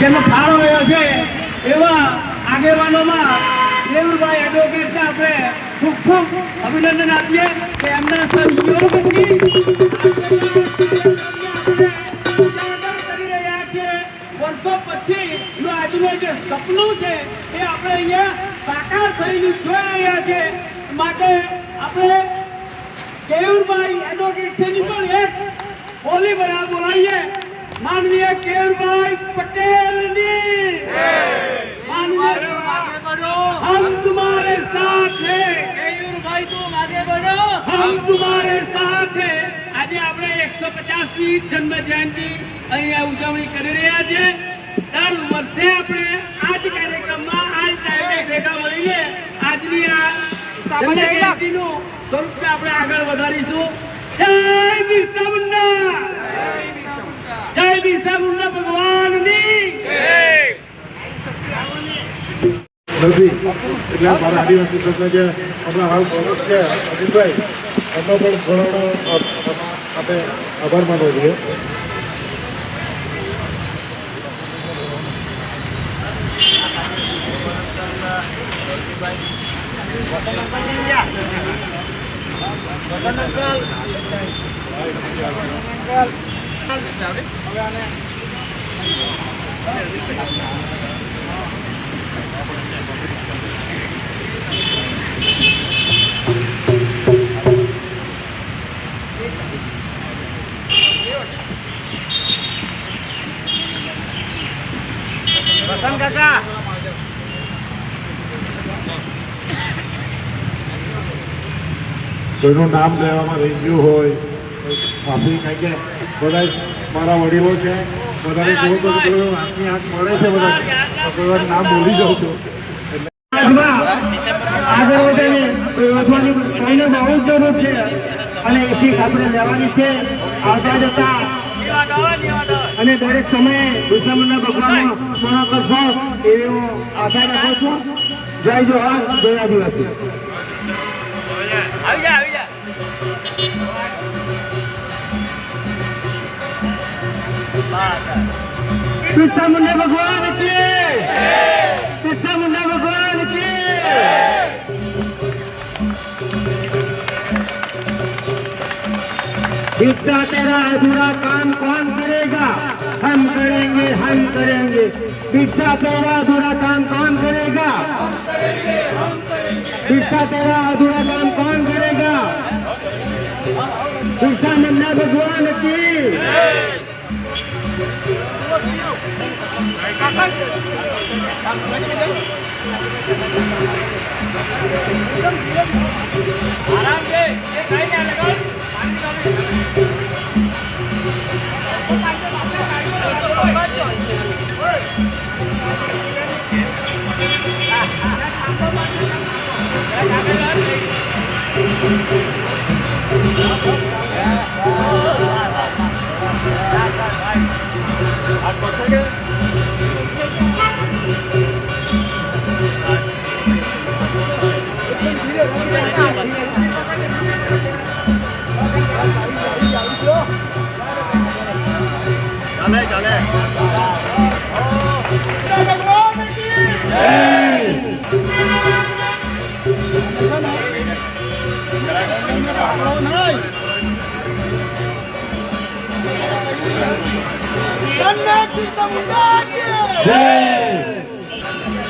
જેનો ફાળો રહ્યો છે, એવા આગેવાનોમાં દેવરભાઈ એડવોકેટને આપણે ખૂબ ખૂબ અભિનંદન આપીએ કે એમના વર્ષો પછી આજનું જે સપનું છે, એ આપણે અહીંયા સાકાર થઈને જોઈ રહ્યા છે. માટે આપણે કેયુરભાઈ એડવોકેટ છે પણ એક બોલી બરાબર બોલાવીએ. માનનીય કેયુરભાઈ પટેલની માનનીય हम तुम्हारे साथ हैं કેયુરભાઈ તું આગે બઢો हम तुम्हारे साथ हैं આજે આપણે એકસો પચાસમી જન્મ જયંતિ અહીંયા ઉજવણી કરી રહ્યા છે દર વર્ષે આપણે આ જ કાર્યક્રમમાં આ જ ટાઈમે ભેગા મળીને આજની આ જન્મ જયંતિનું સ્વરૂપને આપણે આગળ વધારીશું જય બિરસા મુંડા જય મુંડા ભગવાનની. નથી એટલે મારા આદિવાસી લોકો જે હમણાં હાલ પ્રમુખ છે. અજીતભાઈ એમનો પણ ઘણો આપણે આભાર માનવો જોઈએ. વસંત કાકા કોઈનું નામ લેવામાં રહી ગયું હોય માફી કારણ કે બધા મારા વડીલો છે બધાને જોઉં તો આંખની આંખ મળે છે બધા કોઈ વાર નામ ભૂલી જાઉં છું આગળ વધીને કોઈને બહુ જરૂર છે અને એથી આપણે લેવાની છે આવતા જતા અને દરેક સમયે દુશ્મનના ભગવાનનો પૂર્ણ કરશો એવો આશા રાખું છું જય જોહાર જય આદિવાસી આવી જા આવી જા पिछा मुंडे भगवान की। पिछा मुंडे भगवान की। इतना तेरा अधूरा काम कौन करेगा? हम करेंगे हम करेंगे। बिरसा तेरा अधूरा काम कौन करेगा? बिरसा तेरा अधूरा काम कौन करेगा? बिरसा मुंडा भगवान की। આરામ છે એ કઈ ના चले चले Jannat ki samudaya! Jai!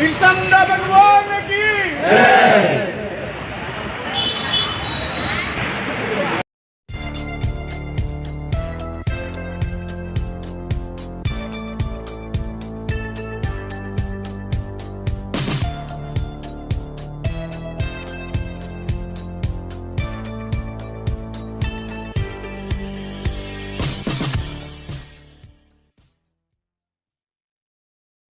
ઈર્ષાંડા ભગવાન કી. જય.